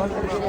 Andre.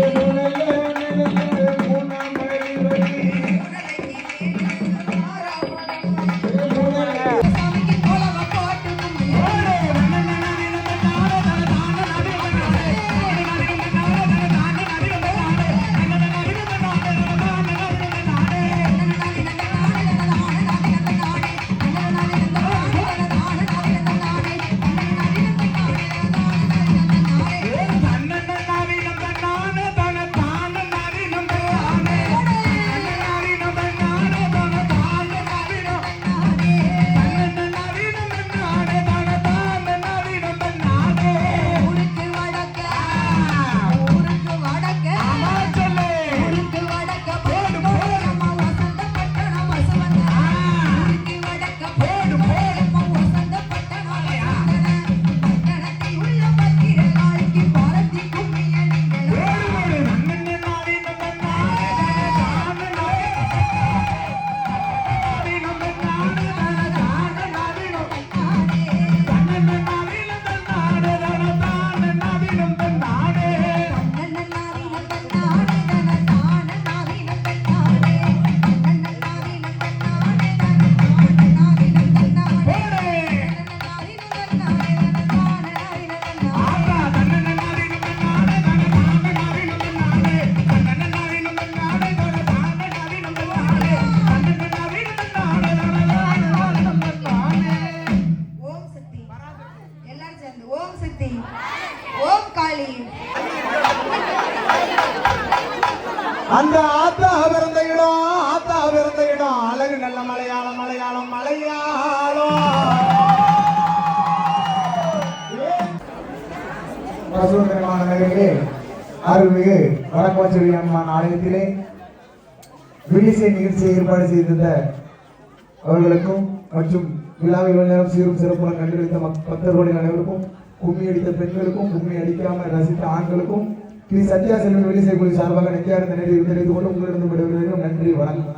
Thank you. அந்த ஆத்தா பிறந்த இடம் ஆத்தா பிறந்த இடம். அழகு நல்ல மலையாளம் மலையாளம் மலையாளம். பசுந்தரமான நகரிலே அருள்மிகு வடக்கோச்சரி அம்மான் ஆலயத்திலே விழிசை நிகழ்ச்சியை ஏற்பாடு செய்திருந்த அவர்களுக்கும் மற்றும் விழாவை நேரம் சீரும் சிறப்புடன் கண்டுபிடித்த மக்- பக்தர்களுடைய அனைவருக்கும் கும்மி அடித்த பெண்களுக்கும் கும்மி அடிக்காமல் ரசித்த ஆண்களுக்கும் ஸ்ரீ சத்யா செல்வன் வெளிசை குழு சார்பாக நெக்கியார் நன்றி தெரிந்து கொண்டு உங்களிடம் விடுவதற்கும் நன்றி வணக்கம்.